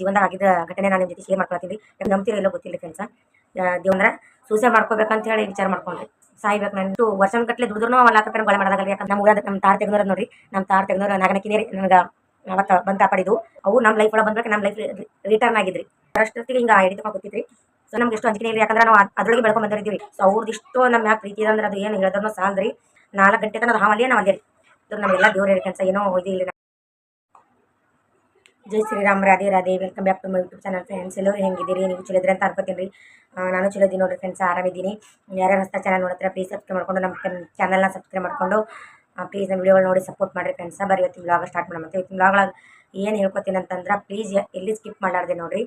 ಜೀವನದಾಗ ಆಗಿದ್ದ ಘಟನೆ ನಾನು ನಿಮ್ಮ ಜೊತೆ ಶೇರ್ ಮಾಡ್ಕೊಳ್ತೀನಿ ಯಾಕೆ ನಂಬ್ತೀರೋ ಇಲ್ಲೋ ಗೊತ್ತಿಲ್ಲ ಕೆಲಸ ದೇವಂದ್ರ ಸೂಸೈಡ್ ಮಾಡ್ಕೋಬೇಕಂತ ಹೇಳಿ ವಿಚಾರ ಮಾಡ್ಕೊಂಡ್ರಿ. ಸಾಯ್ಬೇಕು ನಾನು. ವರ್ಷನ ಗಟ್ಟಲೆ ದುಡಿದ್ರು ಅವ್ನು ಲಾಕ್ ರೂಪಾಯಿ ಗೊಳೆ ಮಾಡೋದಾಗಲ್ಲ ಯಾಕಂದ್ರೆ ನಮ್ಮ ಊರಾದ ನಮ್ಮ ತಾರ್ ತೆಗ್ನೋರ ನೋಡ್ರಿ. ನಮ್ಮ ತಾರ್ ತೆಗ್ನೋರ ನಾಗನಕಿನೇ ನನಗೆ ಅವತ್ತ ಬಂತ ಪಡಿದು. ಅವು ನಮ್ಮ ಲೈಫ್ ಒಳಗೆ ಬಂದ್ಬೇಕು ನಮ್ಮ ಲೈಫ್ ರಿಟರ್ನ್ ಆಗಿದ್ರಿ. ಅಷ್ಟೊತ್ತಿಗೆ ಹಿಂಗೆ ಐಡಿ ತಗೊಂಡ್ ಕೂತಿದ್ರಿ ಸೊ ನಮ್ಗೆ ಎಷ್ಟು ಅಂಜಿಕೆ ಇಲ್ಲ ಯಾಕಂದ್ರೆ ನಾವು ಅದರೊಳಗೆ ಬೆಳ್ಕೊಂಡ್ ಬಂದಿರ್ತೀವಿ ಸೊ ಅವ್ರದ್ದು ಇಷ್ಟು ನಮ್ಮ ಯಾಕೆ ಪ್ರೀತಿ ಅಂದ್ರೆ ಅದು ಏನು ಹೇಳಿದ್ರು ಸಾಲ್ರಿ ನಾಲ್ಕು ಗಂಟೆ ತನಕ ಅಲ್ಲೇ ನಾವು ಅಲ್ಲಿ ನಮ್ಮೆಲ್ಲ ದೇವ್ರ ಕೆಲಸ. ಏನೋ ಇದಿಲ್ಲ Jai Shriram, Radhe Radhe. Welcome back to my YouTube channel friends ಎಲ್ಲರೂ ಹೆಂಗಿದ್ದೀರಿ? ನೀವು ಚಲೋ ಇದ್ರಿ ಅಂತ ಅನ್ಕೋತೀನಿ ರೀ. ನಾನು ಚಲೋ ನೋಡಿರಿ ಫ್ರೆಂಡ್ಸ್ ಆರಾಮಿದ್ದೀನಿ. ಯಾರ್ಯಾರು ಹೊಸ ಚಾನಲ್ ನೋಡಿದ್ರೆ ಪ್ಲೀಸ್ ಸಬ್ಸ್ಕ್ರೈಬ್ ಮಾಡ್ಕೊಂಡು ನಮ್ಮ ಚಾನಲ್ನ ಸಬ್ಸ್ಕ್ರೈಬ್ ಮಾಡ್ಕೊಂಡು ಪ್ಲೀಸ್ ನಮ್ಮ ವಿಡಿಯೋಗಳು ನೋಡಿ ಸಪೋರ್ಟ್ ಮಾಡಿರಿ ಫ್ರೆಂಡ್ಸ್ ಬರೀ ಇವತ್ತು ವ್ಲಾಗ್ ಸ್ಟಾರ್ಟ್ ಮಾಡೋಣ ಮತ್ತು. ಇವತ್ತಿನ ವ್ಲಾಗ್ಲಾಗ ಏನು ಹೇಳ್ಕೊತೀನಿ ಅಂತಂದ್ರೆ ಪ್ಲೀಸ್ ಎಲ್ಲಿ ಸ್ಕಿಪ್ ಮಾಡಾರ್ದೆ ನೋಡಿರಿ.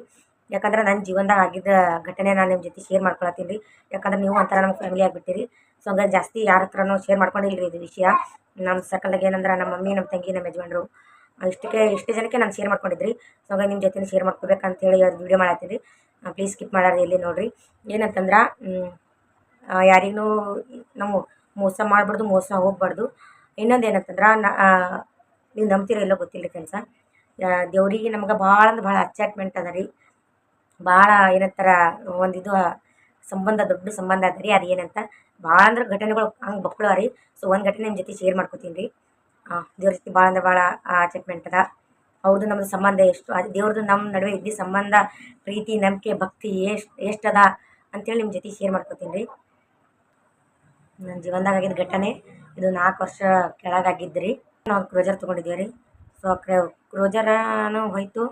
ಯಾಕಂದ್ರೆ ನನ್ನ ಜೀವನದಾಗ ಆಗಿದ್ದ ಘಟನೆ ನಾನು ನಿಮ್ಮ ಜೊತೆ ಶೇರ್ ಮಾಡ್ಕೊಳತ್ತೀನಿ ರೀ. ಯಾಕಂದ್ರೆ ನೀವು ಒಂಥರ ನಮ್ಮ ಫ್ಯಾಮಿಲಿ ಆಗಿಬಿಟ್ಟಿರಿ. ಸೊ ಹಂಗಾಗಿ ಜಾಸ್ತಿ ಯಾರ ಹತ್ರನೂ ಶೇರ್ ಮಾಡ್ಕೊಂಡಿಲ್ಲ ಇದು ವಿಷಯ. ನಮ್ಮ ಸರ್ಕಲ್ದಾಗ ಏನಂದ್ರೆ, ನಮ್ಮ ಮಮ್ಮಿ, ನಮ್ಮ ತಂಗಿ, ನಮ್ಮ ಯಜಮಾನ್ರು. ಇಷ್ಟಕ್ಕೆ ಇಷ್ಟು ಜನಕ್ಕೆ ನಾನು ಶೇರ್ ಮಾಡ್ಕೊಂಡಿದ್ರಿ ಸೊ ಹಾಗಾಗಿ ನಿಮ್ಮ ಜೊತೆ ಶೇರ್ ಮಾಡ್ಕೋಬೇಕಂತ ಹೇಳಿ ಇವತ್ತು ವೀಡಿಯೋ ಮಾಡತ್ತೀನಿ ಪ್ಲೀಸ್ ಸ್ಕಿಪ್ ಮಾಡೋದು ಇಲ್ಲಿ ನೋಡಿರಿ. ಏನಂತಂದ್ರೆ ಯಾರಿಗೂ ನಾವು ಮೋಸ ಮಾಡಬಾರ್ದು, ಮೋಸ ಹೋಗ್ಬಾರ್ದು. ಇನ್ನೊಂದು ಏನಂತಂದ್ರೆ ನೀವು ನಂಬ್ತಿರೋ ಇಲ್ಲೋ ಗೊತ್ತಿಲ್ಲ ರೀ ಕೆಲಸ ದೇವರಿಗೆ ನಮ್ಗೆ ಭಾಳ ಅಂದ್ರೆ ಭಾಳ ಅಟ್ಯಾಚ್ಮೆಂಟ್ ಅದ ರೀ. ಭಾಳ ಏನಂತಾರ, ಒಂದು ಇದು, ಸಂಬಂಧ, ದೊಡ್ಡ ಸಂಬಂಧ ಅದ ರೀ ಅದು ಏನಂತ ಭಾಳ ಅಂದ್ರೆ ಘಟನೆಗಳು ಹಂಗೆ ಬಕ್ಕಳ ರೀ. ಸೊ ಒಂದು ಘಟನೆ ನಿಮ್ಮ ಜೊತೆ ಶೇರ್ ಮಾಡ್ಕೊತೀನಿ ರೀ. ದೇವ್ರ ಜೊತೆ ಭಾಳ ಅಂದ್ರೆ ಭಾಳ ಅಟ್ಯಾಚ್ಮೆಂಟ್ ಅದ. ಅವ್ರದ್ದು ನಮ್ದು ಸಂಬಂಧ ಎಷ್ಟು, ಅದು ದೇವ್ರದ್ದು ನಮ್ಮ ನಡುವೆ ಇದ್ದ ಸಂಬಂಧ, ಪ್ರೀತಿ, ನಂಬಿಕೆ, ಭಕ್ತಿ ಎಷ್ಟು ಎಷ್ಟದ ಅಂತೇಳಿ ನಿಮ್ಮ ಜೊತೆ ಶೇರ್ ಮಾಡ್ಕೊತೀನಿ ರೀ. ನನ್ನ ಜೀವನದಾಗ ಆಗಿದ್ದ ಘಟನೆ, ಇದು ನಾಲ್ಕು ವರ್ಷ ಕೆಳಗಾಗಿದ್ದು ರೀ ನಾವು ಕ್ರೋಜರ್ ತೊಗೊಂಡಿದ್ದೀವಿ ರೀ. ಸೊ ಕ್ರೋಜರನು ಹೋಯ್ತು.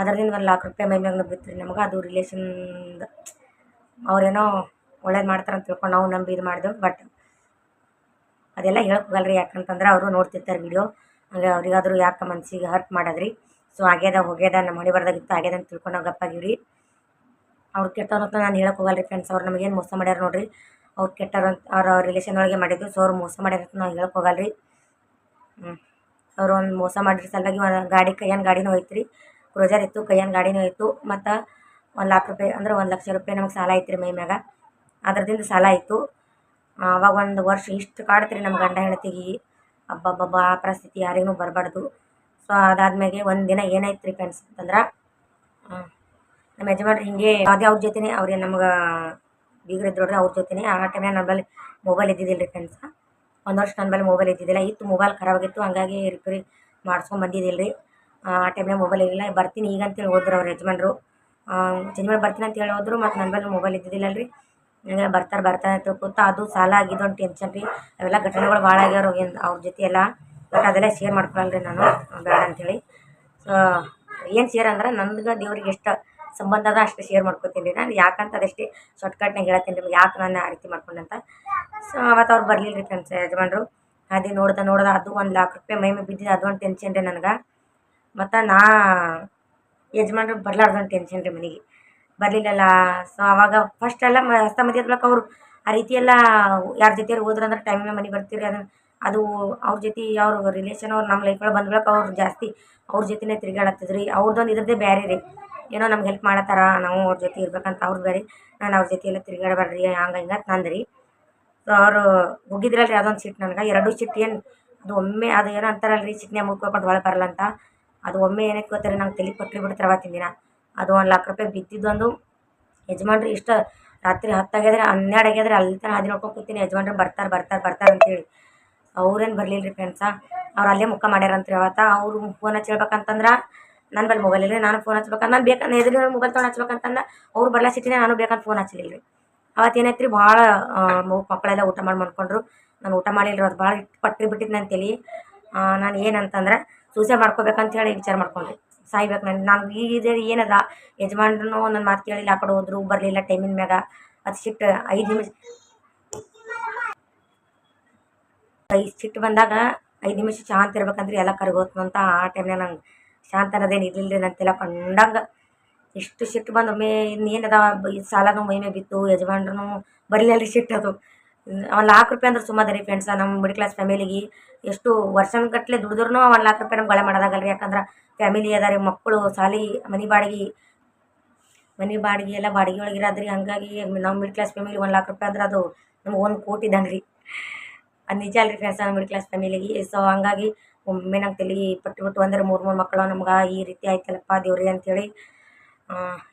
ಅದರಿಂದ ಒಂದು ಲಾಕ್ ರೂಪಾಯಿ ಮೈ ಮ್ಯಾಗ ಬಿತ್ತು ರೀ ನಮಗೆ. ಅದು ರಿಲೇಷನ್ ಅವ್ರೇನೋ ಒಳ್ಳೇದು ಅಂತ ತಿಳ್ಕೊಂಡು ನಾವು ನಂಬಿ ಇದು ಮಾಡಿದೆವು. ಬಟ್ ಅದೆಲ್ಲ ಹೇಳಕ್ ಹೋಗಲ್ಲ ರೀ ಯಾಕಂತಂದ್ರೆ ಅವರು ನೋಡ್ತಿರ್ತಾರೆ ವಿಡಿಯೋ ಹಂಗೆ ಅವರಿಗಾದರೂ ಯಾಕೆ ಮನ್ಸಿಗೆ ಹರ್ಟ್ ಮಾಡೋದ್ರಿ? ಸೊ ಆಗ್ಯದ ಹೋಗ್ಯದ ನಮ್ಮ ಮನೆ ಬರ್ದಾಗಿತ್ತು, ಆಗ್ಯದ ಅಂತ ತಿಳ್ಕೊಂಡು ನಾವು ಗಪ್ಪಾಗಿವಿ ರೀ ಅವ್ರು ಕೆಟ್ಟವ್ರು ಅಂತ ನಾನು ಹೇಳಕ್ಕೆ ಹೋಗಲ್ಲ ರೀ ಫ್ರೆಂಡ್ಸ್ ಅವ್ರು ನಮಗೇನು ಮೋಸ ಮಾಡ್ಯಾರ ನೋಡ್ರಿ. ಅವ್ರು ಕೆಟ್ಟವ್ರು ಅಂತ, ಅವ್ರ ರಿಲೇಷನ್ ಒಳಗೆ ಮಾಡಿದ್ದು ಸೊ ಅವ್ರು ಮೋಸ ಮಾಡ್ಯಾರ ಅಂತ ನಾವು ಹೇಳಕ್ಕೆ ಹೋಗಲ್ಲ ರೀ ಹ್ಞೂ ಅವ್ರು ಒಂದು ಮೋಸ ಮಾಡಿದ್ರ ಸಲುವಾಗಿ ಒಂದು ಗಾಡಿ ಕೈಯನ್ ಗಾಡಿನೂ ಹೋಯ್ತು ರೀ ಕ್ರೋಜರ್ ಇತ್ತು ಕೈಯನ್ ಗಾಡಿನೂ ಇತ್ತು ಮತ್ತು ಒಂದು ಲಾಖ ರೂಪಾಯಿ, ಅಂದ್ರೆ ಒಂದು ಲಕ್ಷ ರೂಪಾಯಿ ನಮಗೆ ಸಾಲ ಐತ್ರಿ ಮೈ ಮ್ಯಾಗ. ಅದ್ರದಿಂದ ಸಾಲ ಆಯಿತು. ಅವಾಗ ಒಂದು ವರ್ಷ ಇಷ್ಟು ಕಾಡ್ತೀರಿ ನಮ್ಮ ಗಂಡ ಹೆಂಡತಿಗೆ. ಅಬ್ಬಬ್ಬಬ್ಬ, ಆ ಪರಿಸ್ಥಿತಿ ಯಾರಿಗೂ ಬರಬಾರ್ದು. ಸೊ ಅದಾದ್ಮೇಲೆ ಒಂದು ದಿನ ಏನಾಯ್ತು ರೀ ಫ್ರೆಂಡ್ಸ್ ಅಂತಂದ್ರೆ ನಮ್ಮ ಯಜಮಾನ್ರು ಹಿಂಗೆ ಅದೇ ಅವ್ರ ಜೊತೆನೇ ಅವ್ರಿಗೆ ನಮ್ಗೆ ಬೀಗರಿದ್ರು ನೋಡ್ರಿ ಅವ್ರ ಜೊತೆ ಆ ಟೈಮ್ನಾಗ ನನ್ನ ಮೊಬೈಲ್ ಇದ್ದಿದ್ದಿಲ್ಲ ರೀ ಫ್ರೆಂಡ್ಸ್ ಒಂದು ವರ್ಷ ನನ್ನ ಬಳಿ ಮೊಬೈಲ್ ಇದ್ದಿದ್ದಿಲ್ಲ. ಇತ್ತು ಮೊಬೈಲ್ ಖರಾಬಾಗಿತ್ತು. ಹಂಗಾಗಿ ರಿಪೇರಿ ಮಾಡ್ಸ್ಕೊಂಡ್ ಬಂದಿದ್ದಿಲ್ಲ ರೀ ಆ ಟೈಮ್ನಾಗ ಮೊಬೈಲ್ ಇರಲಿಲ್ಲ. ಬರ್ತೀನಿ ಈಗ ಅಂತೇಳಿ ಹೋದ್ರು ಅವ್ರ ಯಜಮಾನ್ರು. ಯಜಮಾನ್ ಬರ್ತೀನಿ ಅಂತ ಹೇಳಿ ಹೋದ್ರು, ಮತ್ತು ನನ್ನ ಬಳಿ ಮೊಬೈಲ್ ಇದ್ದಿದ್ದಿಲ್ಲ ರೀ ಬರ್ತಾರೆ ಬರ್ತಾರೆ ಅಂತ ಕೂತ ಅದು ಸಾಲ ಆಗಿದ್ದು ಒಂದು ಟೆನ್ಷನ್ ರೀ. ಅವೆಲ್ಲ ಘಟನೆಗಳು ಭಾಳ ಆಗ್ಯಾವ ಏನು ಅವ್ರ ಜೊತೆ ಎಲ್ಲ ಬಟ್ ಅದೆಲ್ಲ ಶೇರ್ ಮಾಡ್ಕೊಳಲ್ಲ ನಾನು. ಬೇಡ ಅಂಥೇಳಿ ಸೊ ಏನು ಶೇರ್ ಅಂದ್ರೆ ನನ್ಗೆ ದೇವ್ರಿಗೆ ಎಷ್ಟು ಸಂಬಂಧ ಅದ ಅಷ್ಟು ಶೇರ್ ಮಾಡ್ಕೊತೀನಿ ರೀ ನಾನು. ಯಾಕಂತ ಅದಷ್ಟೇ ಶಾರ್ಟ್ಕಟ್ನಾಗ ಹೇಳ್ತೀನಿ ನಿಮ್ಗೆ. ಯಾಕೆ ನಾನು ಆ ರೀತಿ ಮಾಡ್ಕೊಂಡಂತ ಸೊ ಅವತ್ತು ಅವ್ರು ಬರಲಿಲ್ಲ ರೀ ಫ್ರೆಂಡ್ಸ್, ಯಜಮಾನ್ರು. ಅದೇ ನೋಡ್ದೆ ನೋಡ್ದೆ ಅದು ಒಂದು ಲಾಕ್ ರೂಪಾಯಿ ಮೈ ಮೇಲೆ ಬಿದ್ದಿದ್ದು ಅದು ಒಂದು ಟೆನ್ಷನ್ ರೀ ನನಗೆ. ಮತ್ತು ನಾ ಯಜಮಾನ್ರು ಬರಲಾರ್ದೊಂದು ಟೆನ್ಷನ್ ರೀ ಮನೆಗೆ. ಬರಲಿಲ್ಲಲ್ಲ. ಸೊ ಅವಾಗ ಫಸ್ಟ್ ಮ ಹೊಸ ಮದುವೆ ಆದ್ಮೇಲೆ ಅವರು ಆ ರೀತಿ ಎಲ್ಲ ಯಾರ ಜೊತೆ ಹೋದ್ರು ಅಂದ್ರೆ ಟೈಮ್ ಮನೆಗೆ ಬರ್ತೀರಿ. ಅದನ್ನು ಅದು ಅವ್ರ ಜೊತೆ ಅವ್ರ ರಿಲೇಷನ್ ಅವ್ರು ನಮ್ಮ ಒಳಗೆ ಬಂದ್ಬೇಕು ಅವ್ರು ಜಾಸ್ತಿ ಅವ್ರ ಜೊತೆನೇ ತಿರುಗಾಡತ್ತಿದ್ರಿ. ಅವ್ರದ್ದೊಂದು ಇದ್ರದ್ದೇ ಬೇರೆ ರೀ. ಏನೋ ನಮ್ಗೆ ಹೆಲ್ಪ್ ಮಾಡತ್ತಾರ, ನಾವು ಅವ್ರ ಜೊತೆ ಇರ್ಬೇಕಂತ ಅವ್ರದ್ದು ಬೇರೆ ನಾನು ಅವ್ರ ಜೊತೆ ಎಲ್ಲ ತಿರುಗಾಡಬಾರ್ರಿ ಹಂಗೆ ಹಿಂಗೆ ನಂದ್ರಿ. ಸೊ ಅವರು ಹೋಗಿದ್ರಲ್ರಿ ಅದೊಂದು ಸಿಟ್ಟು ನನಗೆ. ಎರಡು ಸಿಟ್ ಏನು, ಅದು ಒಮ್ಮೆ ಅದು ಏನೋ ಅಂತಾರಲ್ರಿ, ಸಿಟ್ನ್ಯಾಗ ಮುಗ್ಕೊಂಡು ಒಳಗೆ ಬರಲ್ಲ ಅಂತ ಅದು ಒಮ್ಮೆ ಏನಕ್ಕೆ ಗೊತ್ತಾರೆ ನಂಗೆ ತಲೆ ಕೊಟ್ಟರೆ ಬಿಡ್ತಾರೆ ಅವತ್ತಿನ ದಿನ. ಅದು ಒಂದು ಲಕ್ಷ ರೂಪಾಯಿ ಬಿದ್ದಿದ್ದೊಂದು ಯಜಮಾನ್ರು ಇಷ್ಟ ರಾತ್ರಿ ಹತ್ತಾಗ್ಯದ್ರೆ ಹನ್ನೆರಡು ಆಗ್ಯದ್ರೆ ಅಲ್ಲಿ ತನಕ ಹಾದಿ ನೋಡ್ಕೊಂಡು ಕೂತೀನಿ. ಯಜಮಾನ್ರು ಬರ್ತಾರೆ ಬರ್ತಾರೆ ಬರ್ತಾರೆ ಅಂತೇಳಿ. ಅವ್ರೇನು ಬರಲಿಲ್ಲ ರೀ ಫ್ರೆಂಡ್ಸ ಅವ್ರು ಅಲ್ಲೇ ಮುಖ ಮಾಡ್ಯಾರಂತ್ರಿ ಅವತ್ತ. ಅವರು ಫೋನ್ ಹಚ್ಬೇಕಂತಂದ್ರೆ ನನ್ನ ಬಳಿ ಮೊಬೈಲ್ ಇಲ್ಲ ನಾನು ಫೋನ್ ಹಚ್ಬೇಕಂತ. ನಾನು ಬೇಕಂದ್ರೆ ಎದುರು ಮೊಬೈಲ್ ತೊಗೊಂಡು ಹಚ್ಬೇಕಂತಂದ್ರೆ ಅವ್ರು ಬರಲ ಸಿಟಿನೇ ನಾನು ಬೇಕಂತ ಫೋನ್ ಹಚ್ಚಲಿಲ್ಲ ರೀ ಅವತ್ತು ಏನಾಯ್ತು ರೀ ಭಾಳ ಮಕ್ಕಳೆಲ್ಲ ಊಟ ಮಾಡಿ ಮಾಡ್ಕೊಂಡ್ರು ನಾನು ಊಟ ಮಾಡಿಲ್ಲ ಅದು ಭಾಳ ಪಟ್ಟಿ ಬಿಟ್ಟಿದ್ದು ನನ್ನ ನಾನು ಏನಂತಂದ್ರೆ ಸೂಸೈಡ್ ಮಾಡ್ಕೋಬೇಕಂತ ಹೇಳಿ ವಿಚಾರ ಮಾಡ್ಕೊಂಡ್ರಿ ಸಾಯ್ಬೇಕು. ನಾನು ನಾನು ಈಗ ಏನದ? ಯಜಮಾನ್ರು ನನ್ನ ಮಾತು ಕೇಳಿಲ್ಲ, ಆ ಕಡೆ ಹೋದ್ರು, ಬರಲಿಲ್ಲ ಟೈಮಿನ ಮ್ಯಾಗ. ಅದು ಸಿಟ್ಟು ಐದು ನಿಮಿಷ ಐದು ಸಿಟ್ಟು ಬಂದಾಗ ಐದು ನಿಮಿಷ ಶಾಂತ ಇರ್ಬೇಕಂದ್ರೆ ಎಲ್ಲ ಕರ್ಗೋತು ಅಂತ ಆ ಟೈಮ್ನಾಗ ನಂಗೆ ಶಾಂತ ಅನ್ನೋದೇನು ಇರಲಿಲ್ಲ ತಲೆ ಕಂಡಂಗೆ. ಎಷ್ಟು ಸಿಟ್ಟು ಬಂದ ಒಮ್ಮೆ ಇನ್ನೇನದ ಸಾಲನೂ ಮೈ ಮೇಲೆ ಬಿತ್ತು ಯಜಮಾನ್ರು ಬರಲಿಲ್ಲ ಸಿಟ್ಟು ಅದು. ಒಂದು ಲಾಕ್ ರೂಪಾಯಿ ಅಂದ್ರೆ ಸುಮ್ಮನೆ ರೀ ಫ್ರೆಂಡ್ಸ ನಮ್ಮ ಮಿಡ್ಲ್ ಕ್ಲಾಸ್ ಫ್ಯಾಮಿಲಿಗೆ ಎಷ್ಟು ವರ್ಷಗಟ್ಟಲೆ ದುಡಿದ್ರೂ ಒಂದು ಲಾಕ್ ರೂಪಾಯಿ ನಮ್ಗೆ ಗಳೆ ಮಾಡೋದಾಗಲ್ಲ ರೀ ಯಾಕಂದ್ರೆ ಫ್ಯಾಮಿಲಿ ಅದ ರೀ ಮಕ್ಕಳು ಸಾಲಿ, ಮನೆ ಬಾಡಿಗೆ ಮನೆ ಬಾಡಿಗೆ ಎಲ್ಲ ಬಾಡಿಗೆ ಒಳಗೆ ಇರೋದ್ರಿ. ಹಾಗಾಗಿ ನಾವು ಮಿಡ್ಲ್ ಕ್ಲಾಸ್ ಫ್ಯಾಮಿಲಿ ಒಂದು ಲಾಕ್ ರೂಪಾಯಿ ಅಂದ್ರೆ ಅದು ನಮ್ಗೆ ಒಂದು ಕೋಟಿ ಇದ್ದಂಗೆ ರೀ ಅದು ನಿಜ ಅಲ್ರಿ ಫ್ರೆಂಡ್ಸ್ ನಮ್ಮ ಮಿಡ್ ಕ್ಲಾಸ್ ಫ್ಯಾಮಿಲಿಗೆ ಸೊ ಹಂಗಾಗಿ ಒಮ್ಮೆ ನಂಗೆ ತಲೆ ಪಟ್ಟು ಬಿಟ್ಟು ಅಂದ್ರೆ ಮೂರು ಮೂರು ಮಕ್ಕಳು ನಮ್ಗೆ. ಈ ರೀತಿ ಆಯ್ತಲ್ಲಪ್ಪ ದೇವ್ರಿ ಅಂತೇಳಿ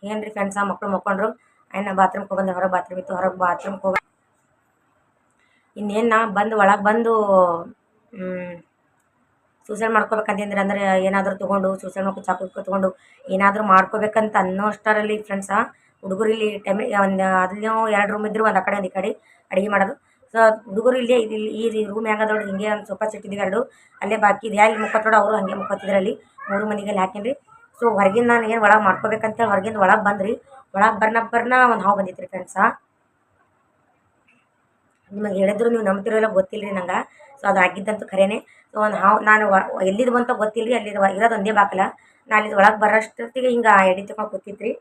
ಏನು ರೀ ಫ್ರೆಂಡ್ಸ ಮಕ್ಕಳು ಮಕ್ಕೊಂಡ್ರು. ಆಯ್ನ ಬಾತ್ರೂಮ್ಗೆ ಹೋಗಂದ್ರೆ ಹೊರಗೆ ಬಾತ್ರೂಮ್ ಇತ್ತು. ಹೊರಗೆ ಬಾತ್ರೂಮ್ಗೆ ಹೋಗಿ ಇನ್ನೇನು ನಾ ಬಂದು ಒಳಗೆ ಬಂದು ಸೂಸೈಡ್ ಮಾಡ್ಕೋಬೇಕಂತಂದ್ರೆ ಅಂದ್ರೆ ಏನಾದರೂ ತೊಗೊಂಡು ಸೂಸೈಡ್ ಮಾಡ್ಕೊ, ಚಾಕು ತೊಗೊಂಡು ಏನಾದರೂ ಮಾಡ್ಕೋಬೇಕಂತ ಅನ್ನೋ ಅಷ್ಟರಲ್ಲಿ ಫ್ರೆಂಡ್ಸ ಹುಡುಗರು ಇಲ್ಲಿ ಟೈಮಿಗೆ ಒಂದು ಅಲ್ಲೂ ಎರಡು ರೂಮ್ ಇದ್ರು ಒಂದು ಆ ಕಡೆ, ಒಂದು ಈ ಕಡೆ ಅಡುಗೆ ಮಾಡೋದು. ಸೊ ಹುಡುಗರು ಇಲ್ಲೇ ಈ ರೂಮ್ ಹೆಂಗದೊಳಗೆ ಹಿಂಗೆ ಒಂದು ಸೋಫಾ ಸೆಟ್ ಎರಡು, ಅಲ್ಲೇ ಬಾಕಿ ಇದೆ. ಅಲ್ಲಿ ಮುಖತ್ತೋಡು ಅವರು ಹಾಗೆ ಮುಖತ್ತಿದ್ರು ಅಲ್ಲಿ ಮೂರು ಮನೆಗೆಲ್ಲ ಹಾಕೇನ್ರಿ ಸೊ ಹೊರಗಿಂದ ನಾನು ಏನು ಒಳಗೆ ಮಾಡ್ಕೋಬೇಕಂತೇಳಿ ಹೊರಗಿಂದ ಒಳಗೆ ಬಂದ್ರಿ. ಒಳಗೆ ಬರ್ನ ಬರ್ನ ಒಂದು ಹಾವು ಬಂದಿತ್ತು ರೀ ಫ್ರೆಂಡ್ಸ ನಿಮಗೆ ಹೇಳಿದ್ರು ನೀವು ನಂಬ್ತಿರೋಲ್ಲ ಗೊತ್ತಿಲ್ಲ ರೀ ನಂಗೆ. ಸೊ ಅದು ಆಗಿದ್ದಂತೂ ಖರೇನೆ. ಸೊ ಒಂದು ಹಾವು, ನಾನು ಎಲ್ಲಿದ್ದು ಅಂತ ಗೊತ್ತಿಲ್ಲ ರೀ ಅಲ್ಲಿದ್ದು ಇರೋದು ಒಂದೇ ಬಾಕಲ. ನಾನು ಇದು ಒಳಗೆ ಬರೋಷ್ಟೊತ್ತಿಗೆ ಹಿಂಗೆ ಎಡಿ ತಗೊಂಡು ಕೂತಿತ್ತು ರೀ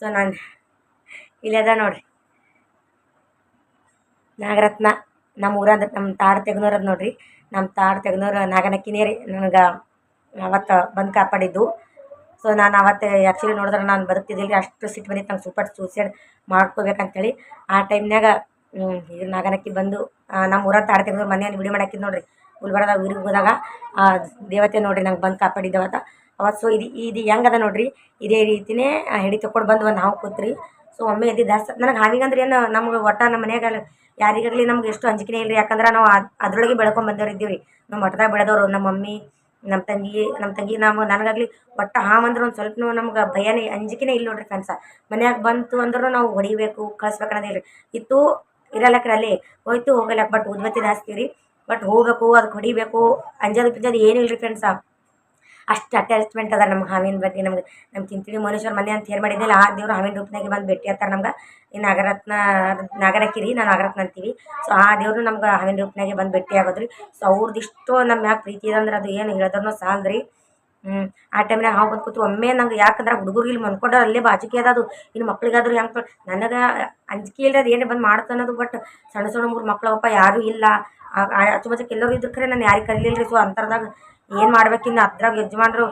ಸೊ ನಾನು ಇಲ್ಲದ ನೋಡ್ರಿ. ನಾಗರತ್ನ ನಮ್ಮ ಊರಂದ ನಮ್ಮ ತಾಡು ತೆಗ್ನೋರದು ನೋಡ್ರಿ. ನಮ್ಮ ತಾಡು ತೆಗ್ನೋರು ನಾಗನಕ್ಕಿನೇ ರೀ ನನಗೆ ಅವತ್ತು ಬಂದು ಕಾಪಾಡಿದ್ದು. ಸೊ ನಾನು ಅವತ್ತು ಆ್ಯಕ್ಚುಲಿ ನೋಡಿದ್ರೆ ನಾನು ಬದುಕ್ತಿದ್ದಿಲ್ಲ ರೀ ಅಷ್ಟು ಸಿಟ್ಟು ಬಂದಿತ್ತು. ನಂಗೆ ಸೂಪರ್ ಸೂಸೈಡ್ ಮಾಡ್ಕೋಬೇಕಂತೇಳಿ. ಆ ಟೈಮ್ನಾಗ ಇದು ನಾಗನಕ್ಕಿ ಬಂದು ನಮ್ಮ ಊರ ಮನೆ ಮನೆಯನ್ನು ವಿಡಿಯೋ ಮಾಡಾಕಿದ್ ನೋಡ್ರಿ. ಗುಲ್ಬರ್ಗದಾಗ, ಊರಿಗೆ ಹೋದಾಗ ದೇವತೆ ನೋಡ್ರಿ ನಂಗೆ ಬಂದು ಕಾಪಾಡಿದ್ದೆ ಅವತ್ತು. ಸೊ ಇದು ಇದು ಹೆಂಗದ ನೋಡ್ರಿ? ಇದೇ ರೀತಿನೇ ಹೆಡಿ ತಕೊಂಡು ಬಂದು ಒಂದು ಹಾವು ಕೂತ್ರಿ. ಸೊ ಒಮ್ಮೆ ಎದ್ದು ದಾಸ್ತ ನನಗೆ ಹಾವಿಗಂದ್ರೆ ಏನು, ನಮ್ಗೆ ಒಟ್ಟ ನಮ್ಮ ಮನ್ಯಾಗ ಯಾರಿಗಾಗಲಿ ನಮ್ಗೆ ಎಷ್ಟು ಅಂಜಿಕೆನೇ ಇಲ್ಲ ರೀ ಯಾಕಂದ್ರೆ ನಾವು ಅದರೊಳಗೆ ಬೆಳ್ಕೊಂಡು ಬಂದವ್ರು ಇದ್ದೀವಿ ನಮ್ಮ ಮಠದಾಗ ಬೆಳೆದವರು ನಮ್ಮ ಮಮ್ಮಿ ನಮ್ಮ ತಂಗಿ ನಮ್ಮ ತಂಗಿ ನಾವು ನನಗಾಗಲಿ ಒಟ್ಟು ಹಾವು ಅಂದ್ರೆ ಒಂದು ಸ್ವಲ್ಪ ನಮ್ಗೆ ಭಯನೇ, ಅಂಜಿಕೆನೇ ಇಲ್ಲ ನೋಡ್ರಿ ಫ್ರೆಂಡ್ಸ. ಮನ್ಯಾಗ ಬಂತು ಅಂದ್ರೂ ನಾವು ಹೊಡಿಬೇಕು, ಕಳಿಸ್ಬೇಕು ಅನ್ನೋದೇ ಇಲ್ಲ ಇತ್ತು ಇರಲ್ಲಕ್ರ ಅಲ್ಲಿ ಹೋಯ್ತು, ಹೋಗಲ್ಲ. ಬಟ್ ಉದ್ಬತ್ತಿ ಹಾಸ್ತೀವಿ ರೀ ಬಟ್ ಹೋಗಬೇಕು ಅದಕ್ಕೆ ಹೊಡಿಬೇಕು ಅಂಜೋದು ಪಿಂಜೋದು ಏನಿಲ್ಲ ರೀ ಫ್ರೆಂಡ್ಸ ಅಷ್ಟು ಅಟ್ಯಾಚ್ಮೆಂಟ್ ಅದ ನಮ್ಮ ಹಾವಿನ ಬಗ್ಗೆ. ನಮ್ಗೆ ನಮ್ಮ ತಿಂತಿಳಿ ಮನುಷ್ಯರ ಮನೆ ಅಂತ ಏನು ಮಾಡಿದ್ದಿಲ್ಲ ಆ ದೇವ್ರು ಹಾವಿನ ರೂಪನಾಗೆ ಬಂದು ಭೇಟಿ ಆಗ್ತಾರೆ ನಮ್ಗೆ. ಈ ನಾಗರತ್ನ ನಾಗರಕಿರಿ ನಾವು ನಾಗರತ್ನ ಅಂತೀವಿ. ಸೊ ಆ ದೇವರು ನಮ್ಗೆ ಹಾವಿನ ರೂಪನಾಗೆ ಬಂದು ಭೇಟಿ ಆಗೋದ್ರಿ. ಸೊ ಅವ್ರದ್ದು ಇಷ್ಟೋ ನಮ್ಮ ಮ್ಯಾಗ ಪ್ರೀತಿ ಇದೆ ಅಂದ್ರೆ ಅದು ಏನು ಹೇಳಿದ್ರೂ ಸಾಲದ್ರಿ. ಹ್ಞೂ ಆ ಟೈಮ್ನಾಗ ಹಾವು ಬಂದು ಕೂತ್ರು, ಒಮ್ಮೆ ನಂಗೆ ಯಾಕಂದ್ರೆ ಹುಡುಗರು ಇಲ್ಲಿ ಮನ್ಕೊಂಡ್ರೆ ಅಲ್ಲೇ ಬಾಚಿಕೆ ಅದ ಅದು ಇನ್ನು ಮಕ್ಳಿಗಾದ್ರೂ ಹೆಂಗೆ ನನಗೆ ಅಂಜಿಕೆ ಇಲ್ಲ ಅದು ಏನು ಬಂದು ಮಾಡ್ತು ಅನ್ನೋದು ಬಟ್ ಸಣ್ಣ ಸಣ್ಣ ಮೂರು ಅಪ್ಪ ಯಾರೂ ಇಲ್ಲ. ಆಚುಬಾಚುಕ್ ಎಲ್ಲರೂ ಇದ್ರ ಖರೆ ನಾನು ಯಾರಿಗೆ ಕರೀಲಿಲ್ಲ ರೀ ಸೊ ಅಂತರ್ದಾಗ ಏನು ಮಾಡ್ಬೇಕಿನ್ನು ಅದ್ರಾಗ ಯಜಮಾನ್ರು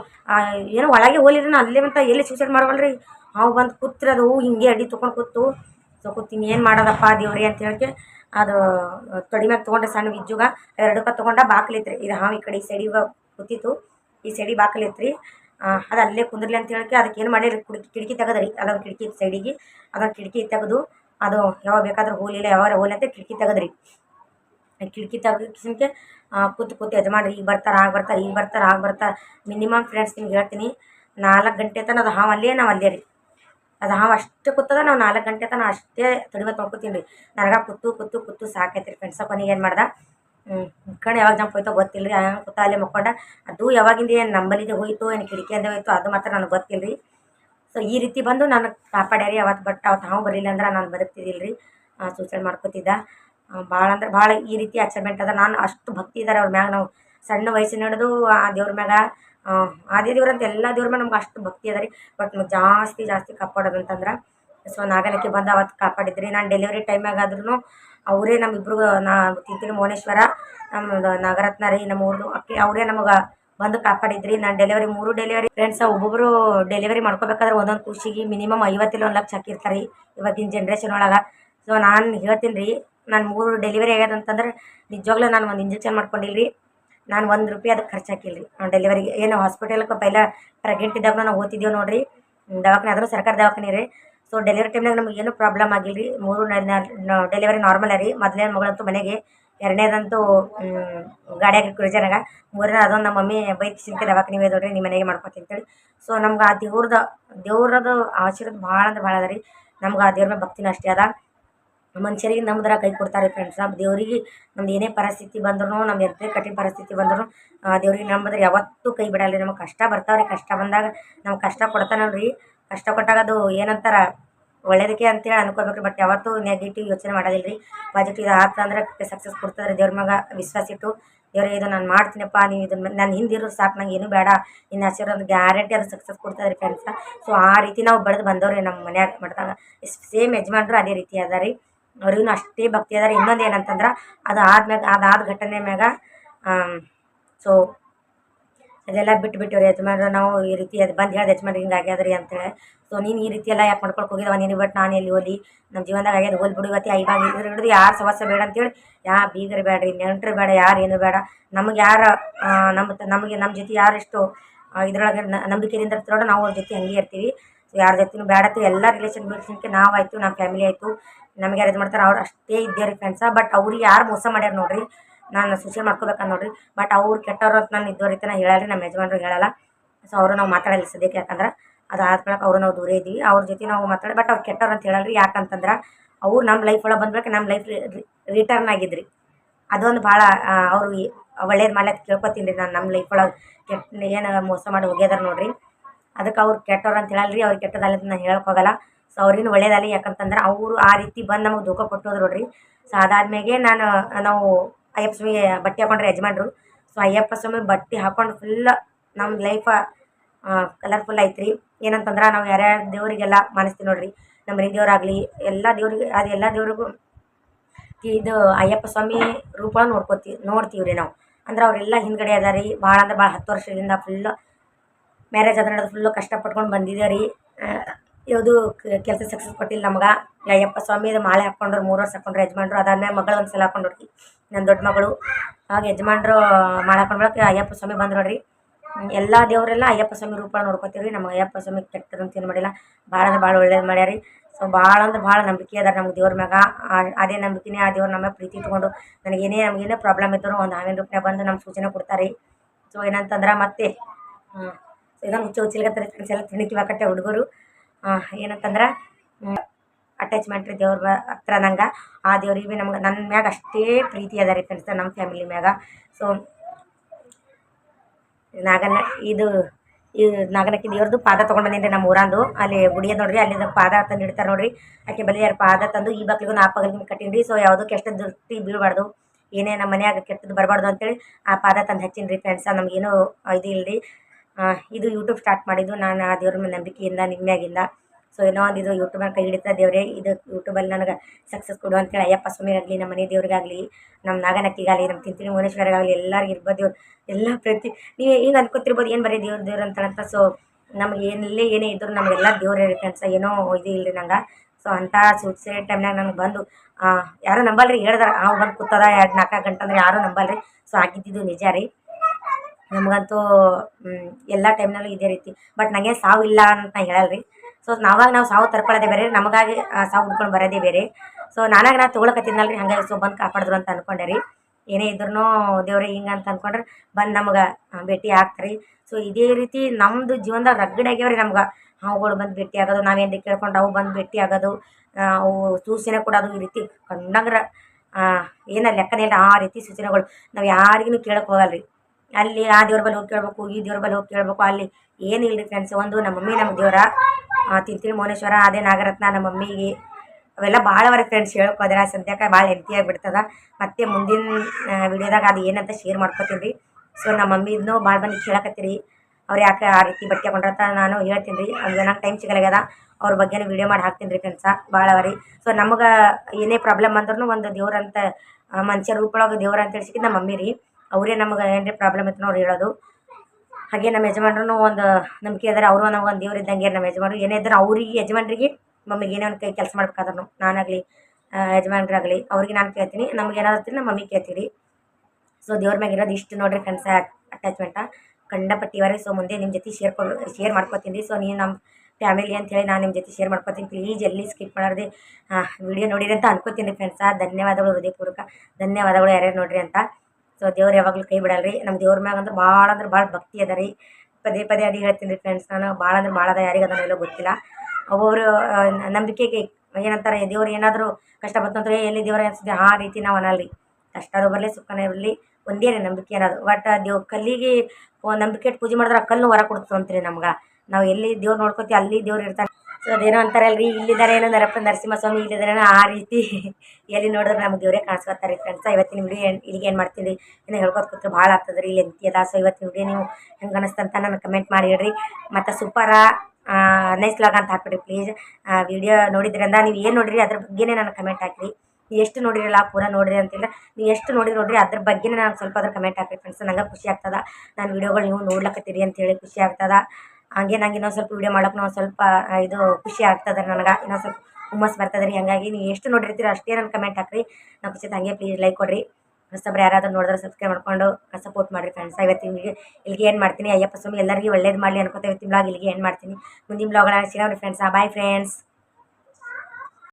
ಏನೋ ಒಳಗೆ ಹೋಲಿರಿ ನಾ ಅಲ್ಲೇ ಅಂತ ಎಲ್ಲಿ ಸೂಸೈಡ್ ಮಾಡವಲ್ರಿ? ಹಾವು ಬಂದು ಕೂತ್ರಿ ಅದು ಹಿಂಗೆ ಅಡಿ ತೊಗೊಂಡು ಕೂತು. ಸೊ ಕೂತೀನಿ ಏನು ಮಾಡೋದಪ್ಪ ದೇವ್ರಿ ಅಂತ ಹೇಳಕೆ ಅದು ತೊಡಿ ಮ್ಯಾಗ ತೊಗೊಂಡೆ ಸಣ್ಣ ವಿಜ್ಜುಗ ಎರಡಕ್ಕೆ ತೊಗೊಂಡ ಬಾಕ್ಲಿತ್ರಿ. ಇದು ಹಾವು ಈ ಕಡೆ ಸೈಡ್ ಇವಾಗ ಕೂತಿತ್ತು. ಈ ಸೈಡಿಗೆ ಬಾಕಲಿತ್ರಿ ಅದು ಅಲ್ಲೇ ಕುಂದ್ರಲಿ ಅಂತ ಹೇಳಕ್ಕೆ ಅದಕ್ಕೆ ಏನು ಮಾಡಿರಿ ಕುಡ್ಕಿ ಕಿಟಕಿ ತೆಗದ್ರಿ. ಅದೊಂದು ಕಿಟಕಿ ಸೈಡಿಗೆ. ಅದೊಂದು ಕಿಟಕಿ ತೆಗೆದು ಅದು ಯಾವಾಗ ಬೇಕಾದ್ರೂ ಹೋಲಿಲ್ಲ ಯಾವಾಗ ಹೋಲಿ ಅಂತ ಕಿಟಕಿ ತೆಗದ್ರಿ. ಕಿಟಕಿ ತೆಗಿಸಕ್ಕೆ ಕೂತು ಕೂತು ಯಜಮಾನ್ರಿ ಈಗ ಬರ್ತಾರೆ, ಆಗ ಬರ್ತಾರೆ, ಈಗ ಬರ್ತಾರೆ, ಆಗ ಬರ್ತಾರೆ. ಮಿನಿಮಮ್ ಫ್ರೆಂಡ್ಸ್ ನಿಮ್ಗೆ ಹೇಳ್ತೀನಿ, ನಾಲ್ಕು ಗಂಟೆ ತನಕ ಅದು ಹಾವು ಅಲ್ಲೇ ನಾವು ಅಲ್ಲೇ ರೀ. ಅದು ಹಾವು ಅಷ್ಟೇ ಕೂತದ, ನಾವು ನಾಲ್ಕು ಗಂಟೆ ತನಕ ಅಷ್ಟೇ ತಡಿಮೆ ತೊಳ್ಕೊತೀನಿ ರೀ ನನಗೆ ಕೂತು ಕೂತು ಕೂತು ಸಾಕೈತೆ ರೀ ಫ್ರೆಂಡ್ಸ ಕೊನೆಗೆ ಏನು ಮಾಡ್ದೆ? ಕಣ್ ಯಾವಾಗ ಜಂಪ್ ಹೋಯ್ತೋ ಗೊತ್ತಿಲ್ಲ ರೀ ಕೂತ ಅಲ್ಲೇ ಮಕ್ಕೊಂಡ. ಅದು ಯಾವಾಗಿಂದ ಏನು ನಂಬಲಿದೆ ಹೋಯ್ತು, ಏನು ಕಿಟಕಿಯಿಂದ ಹೋಯ್ತು, ಅದು ಮಾತ್ರ ನನಗೆ ಗೊತ್ತಿಲ್ಲ ರೀ ಸೊ ಈ ರೀತಿ ಬಂದು ನನಗೆ ಕಾಪಾಡ್ಯಾರಿ ಅವತ್ತು ಬಟ್ ಅವತ್ತು ಹಾವು ಬರಲಿಲ್ಲ ಅಂದ್ರೆ ನಾನು ಬದುಕ್ತಿದ್ದಿಲ್ಲ ರೀ ಸೂಸೈಡ್ ಮಾಡ್ಕೋತಿದ್ದ. ಭಾಳ ಅಂದ್ರೆ ಭಾಳ ಈ ರೀತಿ ಅಚೀವ್ಮೆಂಟ್ ಅದ. ನಾನು ಅಷ್ಟು ಭಕ್ತಿ ಇದ್ದಾರೆ ಅವ್ರ ಮ್ಯಾಗ. ನಾವು ಸಣ್ಣ ವಯಸ್ಸಿನ ಹಿಡಿದು ಆ ದೇವ್ರ ಮ್ಯಾಗ ಆದಿ ದೇವ್ರ ಅಂತ ಎಲ್ಲ ದೇವ್ರ ಮ್ಯಾಗ ನಮ್ಗೆ ಅಷ್ಟು ಭಕ್ತಿ ಅದ ರೀ. ಬಟ್ ನಮ್ಗೆ ಜಾಸ್ತಿ ಜಾಸ್ತಿ ಕಾಪಾಡೋದು ಅಂತಂದ್ರೆ ಸೊ, ನಾಗನಕ್ಕೆ ಬಂದು ಅವತ್ತು ಕಾಪಾಡಿದ್ರಿ. ನಾನು ಡೆಲಿವರಿ ಟೈಮ್ಯಾಗ ಆದ್ರೂ ಅವರೇ ನಮ್ಮಿಬ್ರಿಗೂ ನಾ ತಿಂತೀನಿ ಮೌನೇಶ್ವರ ನಮ್ಮದು ನಾಗರತ್ನ ರೀ, ನಮ್ಮ ಅಕ್ಕಿ, ಅವರೇ ನಮಗೆ ಬಂದು ಕಾಪಾಡಿದ್ರಿ. ನಾನು ಡೆಲಿವರಿ ಮೂರು ಡೆಲಿವರಿ ಫ್ರೆಂಡ್ಸ್ ಒಬ್ಬೊಬ್ಬರು ಡೆಲಿವರಿ ಮಾಡ್ಕೋಬೇಕಾದ್ರೆ ಒಂದೊಂದು ಖುಷಿಗೆ ಮಿನಿಮಮ್ ಐವತ್ತಿಲ್ಲ ಒಂದು ಲಕ್ಷ ಹಾಕಿರ್ತಾರೆ ಇವತ್ತಿನ ಜನ್ರೇಷನ್ ಒಳಗೆ. ಸೊ ನಾನು ಹೇಳ್ತೀನಿ ರೀ, ನಾನು ಮೂರು ಡೆಲಿವರಿ ಆಗ್ಯದ ಅಂತಂದ್ರೆ ನಿಜವಾಗ್ಲೂ ನಾನು ಒಂದು ಇಂಜೆಕ್ಷನ್ ಮಾಡ್ಕೊಂಡಿಲ್ರಿ. ನಾನು ಒಂದು ರೂಪಾಯಿ ಅದಕ್ಕೆ ಖರ್ಚು ಹಾಕಿಲ್ಲ ರೀ ಡೆಲಿವರಿಗೆ ಏನು ಹಾಸ್ಪಿಟಲ್ಗೆ ಪೈಲ ಪ್ರೆಗ್ನೆಂಟ್ ಇದ್ದಾಗ ನಾವು ಓದ್ತಿದ್ದೇವೆ ನೋಡಿರಿ. ದವಾಖಾನೆ, ಆದರೂ ಸರ್ಕಾರ ದವಾಖಾನೆ ರೀ. ಸೊ ಡೆಲಿವರಿ ಟೈಮ್ನಾಗ ನಮ್ಗೆ ಏನೂ ಪ್ರಾಬ್ಲಮ್ ಆಗಿಲ್ಲ ರೀ ಮೂರು ಡೆಲಿವರಿ ನಾರ್ಮಲ್ ರೀ. ಮೊದಲನೇ ಮಗಳಂತೂ ಮನೆಗೆ ಎರಡನೇದಂತೂ ಗಾಡಿಯಾಗ ಕ್ರೂಜರಾಗ ಮೂರನೇ ಅದೊಂದು ನಮ್ಮ ಮಮ್ಮಿ ಬೈಕ್ ಸಿಂಕೆ ನೀವು ಇದ್ರಿ ನಿಮ್ಮ ಮನೆಗೆ ಮಾಡ್ಕೊತೀನಿ ಅಂತೇಳಿ ಸೊ ನಮ್ಗೆ ಆ ದೇವ್ರದ ದೇವ್ರದ್ದು ಆಶೀರ್ವಾದ ಭಾಳ ಅಂದ್ರೆ ಭಾಳ ಅದ ರೀ. ನಮ್ಗೆ ಆ ದೇವ್ರ ಮೇಲೆ ಭಕ್ತಿನ ಅಷ್ಟೇ ಅದ. ಮನುಷ್ಯರಿಗೆ ನಮ್ದ್ರ ಕೈ ಕೊಡ್ತಾರೆ ಫ್ರೆಂಡ್ಸ್ ನಮ್ಮ ದೇವರಿಗೆ ನಮ್ದು ಏನೇ ಪರಿಸ್ಥಿತಿ ಬಂದ್ರೂ ನಮ್ದು ಎಂಥ ಕಠಿಣ ಪರಿಸ್ಥಿತಿ ಬಂದರೂ ದೇವ್ರಿಗೆ ನಂಬಿದ್ರೆ ಯಾವತ್ತೂ ಕೈ ಬಿಡಲ್ಲ ರೀ ನಮಗೆ ಕಷ್ಟ ಬರ್ತಾವ್ರಿ. ಕಷ್ಟ ಬಂದಾಗ ನಮ್ಗೆ ಕಷ್ಟ ಕೊಡ್ತಾನಲ್ರಿ. ಕಷ್ಟ ಕೊಟ್ಟಾಗ ಅದು ಏನಂತಾರ? ಒಳ್ಳೇದಕ್ಕೆ ಅಂತೇಳಿ ಅನ್ಕೋಬೇಕು ಬಟ್ ಯಾವತ್ತೂ ನೆಗೆಟಿವ್ ಯೋಚನೆ ಮಾಡೋದಿಲ್ಲ ರೀ ಪಾಸಿಟಿವ್ ಆಯ್ತು ಅಂದ್ರೆ ಸಕ್ಸಸ್ ಕೊಡ್ತಾರೆ ದೇವ್ರ ಮಗ ವಿಶ್ವಾಸ ಇಟ್ಟು, ದೇವ್ರೆ ಇದು ನಾನು ಮಾಡ್ತೀನಪ್ಪ, ನೀವು ಇದನ್ನ ನಾನು ಹಿಂದಿರೋ ಸಾಕು, ನಂಗೆ ಏನು ಬೇಡ ಇನ್ನು ಒಂದು ಗ್ಯಾರಂಟಿ ಅದು ಸಕ್ಸಸ್ ಕೊಡ್ತದೆ ಫ್ರೆಂಡ್ಸ ಸೊ ಆ ರೀತಿ ನಾವು ಬೆಳೆದು ಬಂದವ್ರಿ ನಮ್ಮ ಮನ್ಯಾಗ ಮಾಡಿದಾಗ ಸೇಮ್ ಯಜಮಾನ್ರು ಅದೇ ರೀತಿ ಅದ ರೀ ಅವ್ರಿಗೂ ಅಷ್ಟೇ ಭಕ್ತಿ ಅದಾರೆ. ಇನ್ನೊಂದು ಏನಂತಂದ್ರೆ, ಅದು ಆದ್ಮ್ಯಾಗ ಅದಾದ ಘಟನೆ ಮ್ಯಾಗ ಸೊ ಅದೆಲ್ಲ ಬಿಟ್ಟು ಬಿಟ್ಟಿವ್ರಿ ಯಜಮಾನ್ರು, ನಾವು ಈ ರೀತಿ ಅದು ಬಂದು ಹೇಳ್ದೆ ಯಜಮಾನ್ರು ಹಿಂಗೆ ಆಗ್ಯಾದ್ರಿ ಅಂತೇಳಿ ಸೊ ನೀನು ಈ ರೀತಿ ಎಲ್ಲ ಯಾಕೆ ಮಾಡ್ಕೊಳಕ್ಕೆ ಹೋಗಿದವ ನೀನು? ಬಟ್ ನಾನು ಎಲ್ಲಿ ಹೋಲಿ ನಮ್ಮ ಜೀವನದಾಗ ಆಗ್ಯದ ಹೋಲ್ ಬಿಡು ಇವತ್ತು ಇವಾಗ ಇದ್ರ ಹಿಡಿದು ಯಾರು ಸಮಸ್ಯೆ ಬೇಡ ಅಂತೇಳಿ ಯಾ ಬೀಗರು ಬೇಡ್ರಿ ನೆಂಟ್ರು ಬೇಡ, ಯಾರು ಏನು ಬೇಡ. ನಮಗೆ ಯಾರು ನಮ್ಮ ನಮಗೆ ನಮ್ಮ ಜೊತೆ ಯಾರೆಷ್ಟು ಇದ್ರೊಳಗೆ ನಂಬಿಕೆಯಿಂದ ಇರ್ತಾರೋ ನಾವು ಅವ್ರ ಜೊತೆ ಹಂಗೆ ಇರ್ತೀವಿ. ಸೊ ಯಾರ ಜೊತೆನೂ ಬೇಡತ್ತು ಎಲ್ಲ ರಿಲೇಷನ್ ಬಿಡ್ಸೋಕ್ಕೆ ನಾವಾಯಿತು ನಮ್ಮ ಫ್ಯಾಮಿಲಿ ಆಯಿತು. ನಮಗೆ ಯಾರು ಇದು ಮಾಡ್ತಾರೆ ಅವ್ರು ಅಷ್ಟೇ ಇದ್ದೇವ್ರಿ ಫ್ರೆಂಡ್ಸ ಬಟ್ ಅವ್ರಿಗೆ ಯಾರು ಮೋಸ ಮಾಡ್ಯಾರ ನೋಡ್ರಿ? ನಾನು ಸೂಸೈಡ್ ಮಾಡ್ಕೋಬೇಕಂತ ನೋಡ್ರಿ. ಬಟ್ ಅವ್ರು ಕೆಟ್ಟವ್ರು ಅಂತ ನಾನು ಇದ್ದೋ ರೀತಿನ ಹೇಳಲ್ರಿ, ನಮ್ಮ ಯಜಮಾನ್ರು ಹೇಳಲ್ಲ. ಸೊ ಅವರು ನಾವು ಮಾತಾಡಲಿ ಸದ್ಯಕ್ಕೆ ಯಾಕಂದ್ರೆ ಅದು ಆದ್ಮೇಲೆ ಅವರು ನಾವು ದೂರ ಇದ್ದೀವಿ ಅವ್ರ ಜೊತೆ ನಾವು ಮಾತಾಡಿ ಬಟ್ ಅವ್ರು ಕೆಟ್ಟವ್ರು ಅಂತ ಹೇಳಲ್ರಿ. ಯಾಕಂತಂದ್ರೆ ಅವ್ರು ನಮ್ಮ ಲೈಫ್ ಒಳಗೆ ಬಂದ್ಬೇಕು ನಮ್ಮ ಲೈಫ್ ರಿಟರ್ನ್ ಆಗಿದ್ರಿ. ಅದೊಂದು ಭಾಳ ಅವರು ಒಳ್ಳೇದು ಮಾಡ್ಲಕ್ಕೆ ಕೇಳ್ಕೊತೀನಿ ರೀ ನಾನು ನಮ್ಮ ಲೈಫ್ ಒಳಗೆ. ಕೆಟ್ಟ ಏನು ಮೋಸ ಮಾಡಿ ಹೋಗ್ಯದಾರ ನೋಡ್ರಿ. ಅದಕ್ಕೆ ಅವ್ರು ಕೆಟ್ಟವ್ರು ಅಂತ ಹೇಳಲ್ರಿ, ಅವ್ರು ಕೆಟ್ಟದಲ್ಲ ಅಂತ ನಾನು ಹೇಳಕ್ಕೆ ಹೋಗಲ್ಲ. ಸೊ ಅವ್ರಿಗೂ ಒಳ್ಳೇದಲ್ಲ ಯಾಕಂತಂದ್ರೆ ಅವರು ಆ ರೀತಿ ಬಂದು ನಮಗೆ ದುಃಖ ಕೊಟ್ಟೋದ್ರು ನೋಡ್ರಿ. ಸೊ ಅದಾದ್ಮೇಲೆ ನಾನು, ನಾವು ಅಯ್ಯಪ್ಪ ಸ್ವಾಮಿ ಬಟ್ಟೆ ಹಾಕೊಂಡ್ರೆ ಯಜಮಾನ್ರು. ಸೊ ಅಯ್ಯಪ್ಪ ಸ್ವಾಮಿ ಬಟ್ಟೆ ಹಾಕೊಂಡು ಫುಲ್ ನಮ್ಮ ಲೈಫ ಕಲರ್ಫುಲ್ ಐತ್ರಿ. ಏನಂತಂದ್ರೆ ನಾವು ಯಾರ್ಯಾರ ದೇವರಿಗೆಲ್ಲ ಮಾನಿಸ್ತೀವಿ ನೋಡ್ರಿ. ನಮ್ಮ ಮನೆ ದೇವರಾಗಲಿ ಎಲ್ಲ ದೇವ್ರಿಗೆ, ಅದು ಎಲ್ಲ ದೇವ್ರಿಗೂ ಇದು ಅಯ್ಯಪ್ಪ ಸ್ವಾಮಿ ರೂಪ ನೋಡ್ಕೋತೀವಿ ನೋಡ್ತೀವಿ ರೀ ನಾವು. ಅಂದ್ರೆ ಅವರೆಲ್ಲ ಹಿಂದ್ಗಡೆ ಅದಾರ. ರೀ ಭಾಳ ಅಂದ್ರೆ ಭಾಳ ಹತ್ತು ವರ್ಷದಿಂದ ಫುಲ್ಲು ಮ್ಯಾರೇಜ್ ಆದ್ರೆ ಫುಲ್ಲು ಕಷ್ಟಪಟ್ಕೊಂಡು ಬಂದಿದೆ ರೀ ಯಾವುದು ಕೆಲಸ ಸಕ್ಸಸ್ ಕೊಟ್ಟಿಲ್ಲ ನಮ್ಗೆ. ಅಯ್ಯಪ್ಪ ಸ್ವಾಮಿದು ಮಾಳೆ ಹಾಕೊಂಡ್ರು, ಮೂರು ವರ್ಷ ಹಾಕೊಂಡ್ರು ಯಜಮಾನ್ರು. ಅದಾದ್ಮೇಲೆ ಮಗಳು ಒಂದು ಸಲ ಹಾಕೊಂಡು ಹೋಗಿ ನನ್ನ ದೊಡ್ಡ ಮಗಳು. ಆಗ ಯಜಮಾನ್ರು ಮಾಳೆ ಹಾಕೊಂಡ್ಬಿಡಕ್ಕೆ ಅಯ್ಯಪ್ಪ ಸ್ವಾಮಿ ಬಂದು ನೋಡ್ರಿ. ಎಲ್ಲ ದೇವರೆಲ್ಲ ಅಯ್ಯಪ್ಪ ಸ್ವಾಮಿ ರೂಪ ನೋಡ್ಕೊತೀವಿ ರೀ ನಮಗೆ ಅಯ್ಯಪ್ಪ ಸ್ವಾಮಿ ಕೆಟ್ಟದಂತ ಏನು ಮಾಡಿಲ್ಲ. ಭಾಳ ಅಂದ್ರೆ ಭಾಳ ಒಳ್ಳೇದು ಮಾಡ್ಯಾರಿ. ಸೊ ಭಾಳ ಅಂದ್ರೆ ಭಾಳ ನಂಬಿಕೆ ಅದ ನಮ್ಗೆ ದೇವ್ರ ಮ್ಯಾಗ. ಅದೇ ನಂಬಿಕೆನೇ ಆ ದೇವ್ರ ನಮ್ಮ ಪ್ರೀತಿ ಇಟ್ಕೊಂಡು ನನಗೇನೇ ಏನೇ ನಮ್ಗೆ ಏನೇ ಪ್ರಾಬ್ಲಮ್ ಇದ್ದರೂ ಒಂದು ಹಾವಿನ ರೂಪನೇ ಬಂದು ನಮ್ಮ ಸೂಚನೆ ಕೊಡ್ತಾರೆ. ಸೊ ಏನಂತಂದ್ರೆ ಮತ್ತೆ ಇದನ್ನು ಹುಚ್ಚು ಹುಚ್ಚಿಲ್ಗತ್ತಾರೆ ಫ್ರೆಂಡ್ಸ್ ಎಲ್ಲ ತಿಣಿಕಿ ಕಟ್ಟೆ ಹುಡುಗರು. ಏನಂತಂದ್ರೆ ಅಟ್ಯಾಚ್ಮೆಂಟ್ ರೀ ದೇವ್ರ ಹತ್ರ ನಂಗೆ, ಆ ದೇವ್ರಿಗೆ ಭೀ ನಮ್ಗೆ ನನ್ನ ಮ್ಯಾಗ ಅಷ್ಟೇ ಪ್ರೀತಿ ಅದ ರೀ ಫ್ರೆಂಡ್ಸ್ ನಮ್ಮ ಫ್ಯಾಮಿಲಿ ಮ್ಯಾಗ. ಸೊ ನಾಗನ, ಇದು ಈ ನಾಗನಕ್ಕಿ ದೇವ್ರದ್ದು ಪಾದ ತೊಗೊಂಡು ಬಂದೀನಿ ನಮ್ಮ ಊರಂದು. ಅಲ್ಲಿ ಗುಡಿಯ ನೋಡ್ರಿ, ಅಲ್ಲಿಂದ ಪಾದ ತಂದು ಇಡ್ತಾರೆ ನೋಡ್ರಿ. ಆಕೆ ಬಲಿಯಾರ ಪಾದ ತಂದು ಈ ಬಕ್ಲಿಗೂ ನಾ ಪಗಲಿಗೆ ಕಟ್ಟೀನಿ ಸೊ ಯಾವುದು ಕೆಟ್ಟ ದೃಷ್ಟಿ ಬೀಳಬಾರ್ದು. ಏನೇ ನಮ್ಮ ಮನ್ಯಾಗ ಕೆಟ್ಟದ್ದು ಬರಬಾರ್ದು ಅಂತೇಳಿ ಆ ಪಾದ ತಂದು ಹಚ್ಚೀನಿ ರೀ ಫ್ರೆಂಡ್ಸ ನಮಗೇನು ಇದು ಇಲ್ಲ ರೀ ಇದು ಯೂಟ್ಯೂಬ್ ಸ್ಟಾರ್ಟ್ ಮಾಡಿದ್ದು. ನಾನು ಆ ದೇವ್ರ ಮೇಲೆ ನಂಬಿಕೆಯಿಂದ, ನಿಮ್ಮ್ಯಾಗಿಂದ. ಸೊ ಏನೋ ಒಂದು ಇದು ಯೂಟ್ಯೂಬ್ ಕೈ ಹಿಡಿತಾ ದೇವರೇ, ಇದು ಯೂಟ್ಯೂಬಲ್ಲಿ ನನಗೆ ಸಕ್ಸಸ್ ಕೊಡು ಅಂತೇಳಿ ಅಯ್ಯಪ್ಪ ಸ್ವಾಮಿಗಾಗಲಿ ನಮ್ಮ ಮನೆ ದೇವ್ರಿಗಾಗಲಿ, ನಮ್ಮ ನಾಗನಕ್ಕಿಗಾಗಲಿ, ನಮ್ಮ ತಿಂತಿನಿ ಮುನೇಶ್ವರಿಗಾಗಲಿ, ಎಲ್ಲರಿಗೂ ಇರ್ಬೋದು ದೇವ್ರು. ಎಲ್ಲ ಪ್ರತಿ, ನೀವು ಈಗ ಅನ್ಕೋತಿರ್ಬೋದು, ಏನು ಬರೀ ದೇವ್ರ ದೇವ್ರು ಅಂತ. ಸೊ ನಮಗೆ ಏನಿಲ್ಲೇ ಏನೇ ಇದ್ರು ನಮಗೆಲ್ಲ ದೇವ್ರ ಇರುತ್ತೆ ಅಂತ ಏನೋ ಇದು ಇಲ್ಲರಿ ನಂಗೆ. ಸೊ ಅಂಥ ಸೂಸೈಡ್ ಟೈಮ್ನಾಗ ನನಗೆ ಬಂದು ಯಾರೂ ನಂಬಲ್ರಿ, ಹೇಳ್ದಾರ ಅವ್ನು ಬಂದು ಕೂತದ, ಎರಡು ನಾಲ್ಕು ಗಂಟೆ ಅಂದ್ರೆ ಯಾರೂ ನಂಬಲ್ರಿ. ಸೊ ಆಗಿದ್ದಿದ್ದು ನಿಜ ರೀ. ನಮಗಂತೂ ಎಲ್ಲ ಟೈಮ್ನಲ್ಲೂ ಇದೇ ರೀತಿ. ಬಟ್ ನನಗೆ ಸಾವು ಇಲ್ಲ ಅಂತ ರೀ ಸೊ ನಾವಾಗ ನಾವು ಸಾವು ತರ್ಕೊಳ್ಳೋದೇ ಬೇರೆ, ನಮಗಾಗಿ ಸಾವು ಹುಡ್ಕೊಂಡು ಬರೋದೇ ಬೇರೆ. ಸೊ ನಾನಾಗ ನಾ ರೀ ಹಂಗಾಗಿ ಸೊ ಬಂದು ಕಾಪಾಡಿದ್ರು ಅಂತ ಅನ್ಕೊಂಡೆ ರೀ. ಏನೇ ಇದ್ರೂ ದೇವ್ರೆ ಹಿಂಗೆ ಅಂತ ಅಂದ್ಕೊಂಡ್ರೆ ಬಂದು ನಮ್ಗೆ ಭೇಟಿ ಆಗ್ತಾರೆ ಸೊ ಇದೇ ರೀತಿ ನಮ್ಮದು ಜೀವನದಾಗ ರಗಡ್ ಆಗ್ಯಾವ್ರಿ ನಮ್ಗೆ. ಹಾವುಗಳು ಬಂದು ಭೇಟಿ ಆಗೋದು ನಾವೇನು ಕೇಳ್ಕೊಂಡು ಅವು ಬಂದು ಭೇಟಿ ಆಗೋದು ಅವು ಸೂಚನೆ ಕೊಡೋದು ಈ ರೀತಿ ಕಂಡಂಗ್ರ ಏನ ಲೆಕ್ಕನೇ ಇಲ್ಲ, ಆ ರೀತಿ ಸೂಚನೆಗಳು. ನಾವು ಯಾರಿಗೂ ಕೇಳಕ್ಕೆ ಹೋಗಲ್ರಿ. ಅಲ್ಲಿ ಆ ದೇವ್ರ ಬಲ್ಲಿ ಹೋಗಿ ಕೇಳ್ಬೇಕು, ಈ ದೇವ್ರ ಬಲ್ಲಿ ಹೋಗಿ ಕೇಳ್ಬೇಕು. ಅಲ್ಲಿ ಏನಿಲ್ಲ ರೀ ಫ್ರೆಂಡ್ಸ್ ಒಂದು ನಮ್ಮ ಮಮ್ಮಿ ನಮ್ಮ ದೇವ್ರ ತಿಂತೀನಿ ಮೌನೇಶ್ವರ, ಅದೇ ನಾಗರತ್ನ ನಮ್ಮ ಮಮ್ಮಿಗೆ. ಅವೆಲ್ಲ ಭಾಳ ಅವರ ಫ್ರೆಂಡ್ಸ್ ಹೇಳ್ಕೋದ್ರೆ ಸದ್ಯಕ್ಕೆ ಭಾಳ ಹೆಲ್ತಿ ಆಗಿಬಿಡ್ತದ. ಮತ್ತೆ ಮುಂದಿನ ವಿಡಿಯೋದಾಗ ಅದು ಏನಂತ ಶೇರ್ ಮಾಡ್ಕೊತೀನಿ ಸೊ ನಮ್ಮ ಮಮ್ಮಿದ್ನು ಭಾಳ ಬಂದು ಕೇಳಕತ್ತೀರಿ. ಅವ್ರು ಯಾಕೆ ಆ ರೀತಿ ಬಟ್ಟೆ ಕೊಂಡ್ರಂತ ನಾನು ಹೇಳ್ತೀನಿ ರೀ ಅದು ನಂಗೆ ಟೈಮ್ ಸಿಗಲಾಗ್ಯದ. ಅವ್ರ ಬಗ್ಗೆನೂ ವಿಡಿಯೋ ಮಾಡಿ ಹಾಕ್ತೀನಿ ರೀ ಫ್ರೆಂಡ್ಸ ಭಾಳ ಅವರಿ. ಸೊ ನಮಗೆ ಏನೇ ಪ್ರಾಬ್ಲಮ್ ಅಂದ್ರೂ ಒಂದು ದೇವ್ರಂತ ಮನುಷ್ಯ ರೂಪೊಳಗೆ ದೇವ್ರ ಅಂತ ಸಿಕ್ಕಿದ್ದು ನಮ್ಮ ಮಮ್ಮಿ ರೀ. ಅವರೇ ನಮಗೆ ಏನ್ರಿ ಪ್ರಾಬ್ಲಮ್ ಇತ್ತು ನೋಡಿ ಹೇಳೋದು. ಹಾಗೆ ನಮ್ಮ ಯಜಮಾನ್ರು ಒಂದು ನಂಬಿಕೆ ಇದ್ದಾರೆ ಅವರು ನಮಗೆ ಒಂದು ದೇವ್ರು ಇದ್ದಂಗೆ ನಮ್ಮ ಯಜಮಾನ್ರು. ಏನೇ ಇದ್ರೆ ಅವ್ರಿಗೆ, ಯಜಮಾನ್ರಿಗೆ ಮಮ್ಮಿಗೆ ಏನೋ ಒಂದು ಕೈ ಕೆಲಸ ಮಾಡ್ಬೇಕಾದ್ರು ನಾನಾಗಲಿ ಯಜಮಾನ್ರಾಗಲಿ, ಅವ್ರಿಗೆ ನಾನು ಕೇಳ್ತೀನಿ. ನಮ್ಗೆ ಏನಾದ್ರು ನಮ್ಮ ಮಮ್ಮಿ ಕೇಳ್ತೀರಿ. ಸೊ ದೇವ್ರ ಮ್ಯಾಗ ಇರೋದು ಇಷ್ಟು ನೋಡ್ರಿ ಫ್ರೆಂಡ್ಸ್ ಅಟ್ಯಾಚ್ಮೆಂಟ ಕಂಡಪಟ್ಟಿವರೆ ಸೊ ಮುಂದೆ ನಿಮ್ಮ ಜೊತೆ ಶೇರ್ ಕೊ ಶೇರ್ ಮಾಡ್ಕೊತೀನಿ. ರೀ ಸೊ ನೀವು ನಮ್ಮ ಫ್ಯಾಮಿಲಿ ಅಂತೇಳಿ ನಾನು ನಿಮ್ಮ ಜೊತೆ ಶೇರ್ ಮಾಡ್ಕೊತೀನಿ. ಪ್ಲೀಸ್ ಎಲ್ಲಿ ಸ್ಕಿಪ್ ಮಾಡೋದೇ ವಿಡಿಯೋ ನೋಡಿರಿ ಅಂತ ಅನ್ಕೋತೀನಿ ಫ್ರೆಂಡ್ಸ ಧನ್ಯವಾದಗಳು ಹೃದಯಪೂರ್ವಕ. ಧನ್ಯವಾದಗಳು ಯಾರ್ಯಾರು ನೋಡ್ರಿ ಅಂತ. ಸೊ ದೇವ್ರು ಯಾವಾಗಲೂ ಕೈ ಬಿಡಲ್ರಿ. ನಮ್ಮ ದೇವ್ರ ಮ್ಯಾಗ ಅಂದ್ರೆ ಭಾಳ ಅಂದ್ರೆ ಭಾಳ ಭಕ್ತಿ ಅದ ರೀ. ಪದೇ ಪದೇ ಅದು ಹೇಳ್ತೀನಿ ರೀ ಫ್ರೆಂಡ್ಸ್ ನಾನು. ಭಾಳ ಅಂದ್ರೆ ಭಾಳ ಅದ, ಯಾರಿಗೆ ಅದನ್ನ ಎಲ್ಲೋ ಗೊತ್ತಿಲ್ಲ. ಒಬ್ಬೊಬ್ಬರು ನಂಬಿಕೆಗೆ ಏನಂತಾರೆ, ದೇವ್ರು ಏನಾದರೂ ಕಷ್ಟ ಬಂತಂದ್ರೆ ಎಲ್ಲಿ ದೇವ್ರ ಅನ್ಸುತ್ತೆ ಆ ರೀತಿ ನಾವು ಅನ್ನಲ್ರಿ ಕಷ್ಟನೂ ಬರಲಿ, ಸುಖನೇ ಇರಲಿ, ಒಂದೇ ರೀ ನಂಬಿಕೆ ಅನ್ನೋದು. ಬಟ್ ದೇವ್ ಕಲ್ಲಿಗೆ ನಂಬಿಕೆ ಇಟ್ಟು ಪೂಜೆ ಮಾಡಿದ್ರೆ ಆ ಕಲ್ಲು ಹೊರ ಕೊಡ್ತು ಅಂತ್ರಿ ನಮ್ಗೆ. ನಾವು ಎಲ್ಲಿ ದೇವ್ರು ನೋಡ್ಕೊತೀವಿ, ಅಲ್ಲಿ ದೇವ್ರು ಇರ್ತಾನೆ. ಸೊ ಅದೇನೋ ಅಂತಾರಲ್ರಿ ಇಲ್ಲಿದ್ದಾರೆ ಏನೋ ನರಪ್ಪ ನರಸಿಂಹಸ್ವಾಮಿ, ಇಲ್ಲಿದ್ದಾರೆ ಆ ರೀತಿ. ಎಲ್ಲಿ ನೋಡಿದ್ರೆ ನಮ್ಗೆ ದೇವರೇ ಕಾಣಿಸ್ಕೊತಾರೆ ಫ್ರೆಂಡ್ಸ್ ಇವತ್ತಿನ ವಿಡಿಯೋ ಇಲ್ಲಿಗೆ ಏನು ಮಾಡ್ತೀನಿ ಇನ್ನು ಹೇಳ್ಕೊತ ಕೂತ್ರೆ ಭಾಳ ಆಗ್ತದ್ರಿ, ಇಲ್ಲಿ ಎಂತಿಯದ ಸೊ ಇವತ್ತಿನ ವಿಡಿಯೋ ನೀವು ಹೆಂಗೆ ಅನಿಸ್ತಂತ ನನಗೆ ಕಮೆಂಟ್ ಮಾಡಿ ಹೇಳ್ರಿ. ಮತ್ತು ಸೂಪರ ನೈಸ್ ಲಾಗ್ ಅಂತ ಹಾಕ್ಬಿಡಿ ಪ್ಲೀಸ್ ವಿಡಿಯೋ ನೋಡಿದ್ರಿಂದ ನೀವು ಏನು ನೋಡಿರಿ, ಅದ್ರ ಬಗ್ಗೆನೇ ನಾನು ಕಮೆಂಟ್ ಹಾಕಿರಿ. ಎಷ್ಟು ನೋಡಿರಲ್ಲ, ಪೂರ ನೋಡಿರಿ ಅಂತಿಲ್ಲ. ನೀವು ಎಷ್ಟು ನೋಡಿ ನೋಡ್ರಿ, ಅದ್ರ ಬಗ್ಗೆ ನಾನು ಸ್ವಲ್ಪ ಅದ್ರ ಕಮೆಂಟ್ ಹಾಕಿ ಫ್ರೆಂಡ್ಸ್ ನಂಗೆ ಖುಷಿ ಆಗ್ತದ. ನಾನು ವೀಡಿಯೋಗಳು ನೀವು ನೋಡ್ಲಕತ್ತೀರಿ ಅಂತೇಳಿ ಖುಷಿ ಆಗ್ತದ. ಹಂಗೆ ನಂಗೆ ಇನ್ನೊಂದು ಸ್ವಲ್ಪ ವೀಡಿಯೋ ಮಾಡೋಕೆ ನಾವು ಸ್ವಲ್ಪ ಇದು ಖುಷಿ ಆಗ್ತದೆ ನನಗೆ. ಇನ್ನೊಂದು ಸ್ವಲ್ಪ ಹುಮ್ಮಸ್ ಬರ್ತದೆ ರೀ ಹಂಗಾಗಿ ನೀವು ಎಷ್ಟು ನೋಡಿರ್ತೀರ ಅಷ್ಟೇ ನನ್ನ ಕಮೆಂಟ್ ಹಾಕ್ರಿ. ನಾವು ಖುಷಿ ಹಂಗೆ ಪ್ಲೀಸ್ ಲೈಕ್ ಕೊಡ್ರಿ. ಹೊಸಬ್ರು ಯಾರಾದ್ರೂ ನೋಡಿದ್ರೆ ಸಬ್ಸ್ಕ್ರೈಬ್ ಮಾಡ್ಕೊಂಡು ಸಪೋರ್ಟ್ ಮಾಡಿರಿ ಫ್ರೆಂಡ್ಸ್ ಇವತ್ತಿನ ಇಲ್ಲಿಗೆ ಏನು ಮಾಡ್ತೀನಿ? ಅಯ್ಯಪ್ಪ ಸ್ವಾಮಿ ಎಲ್ಲರಿಗೂ ಒಳ್ಳೇದು ಮಾಡಲಿ ಅನ್ಕೋತಾ ಇವತ್ತಿನ ಬ್ಲಾಗ್ ಇಲ್ಲಿಗೆ ಏನು ಮಾಡ್ತೀನಿ? ಮುಂದಿನ ಬ್ಲಾಗ್ ಸಿಗೋಣ ಫ್ರೆಂಡ್ಸ್ ಬಾಯ್ ಫ್ರೆಂಡ್ಸ್